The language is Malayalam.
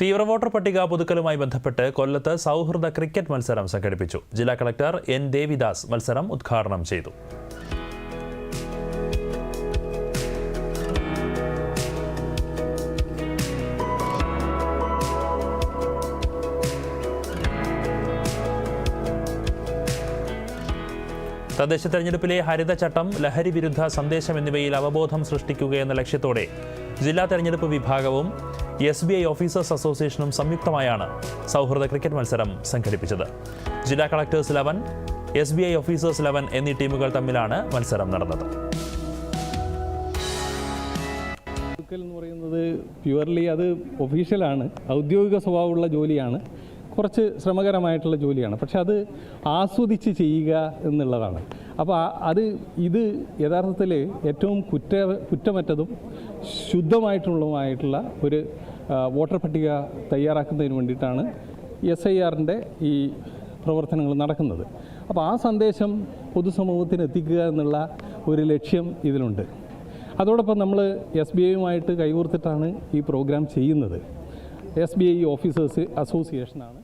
തീവ്ര വോട്ടർ പട്ടിക പുതുക്കലുമായി ബന്ധപ്പെട്ട് കൊല്ലത്ത് സൗഹൃദ ക്രിക്കറ്റ് മത്സരം സംഘടിപ്പിച്ചു. ജില്ലാ കളക്ടർ എൻ ദേവിദാസ് മത്സരം ഉദ്ഘാടനം ചെയ്തു. തദ്ദേശ തെരഞ്ഞെടുപ്പിലെ ഹരിതചട്ടം ലഹരി വിരുദ്ധ സന്ദേശം എന്നിവയിൽ അവബോധം സൃഷ്ടിക്കുക എന്ന ലക്ഷ്യത്തോടെ ജില്ലാ തെരഞ്ഞെടുപ്പ് വിഭാഗവും എസ് ബി ഐ ഓഫീസേഴ്സ് അസോസിയേഷനും സംയുക്തമായാണ് സൗഹൃദ ക്രിക്കറ്റ് മത്സരം സംഘടിപ്പിച്ചത്. ജില്ലാ collectors eleven S B I officers eleven എന്നീ ടീമുകൾ തമ്മിലാണ് മത്സരം നടന്നത്. എന്ന് പറയുന്നത് പ്യുവർലി അത് ഒഫീഷ്യലാണ് ഔദ്യോഗിക സ്വഭാവമുള്ള ജോലിയാണ്. കുറച്ച് ശ്രമകരമായിട്ടുള്ള ജോലിയാണ്. പക്ഷെ അത് ആസ്വദിച്ച് ചെയ്യുക എന്നുള്ളതാണ്. അപ്പോൾ അത് ഇത് യഥാർത്ഥത്തിൽ ഏറ്റവും കുറ്റ കുറ്റമറ്റതും ശുദ്ധമായിട്ടുള്ളതുമായിട്ടുള്ള ഒരു വോട്ടർ പട്ടിക തയ്യാറാക്കുന്നതിന് വേണ്ടിയിട്ടാണ് എസ് ഐ ആറിന്റെ ഈ പ്രവർത്തനങ്ങൾ നടക്കുന്നത്. അപ്പോൾ ആ സന്ദേശം പൊതുസമൂഹത്തിന് എത്തിക്കുക എന്നുള്ള ഒരു ലക്ഷ്യം ഇതിലുണ്ട്. അതോടൊപ്പം നമ്മൾ എസ് ബി ഐയുമായിട്ട് കൈകോർത്തിട്ടാണ് ഈ പ്രോഗ്രാം ചെയ്യുന്നത്. S B I officers അസോസിയേഷനാണ്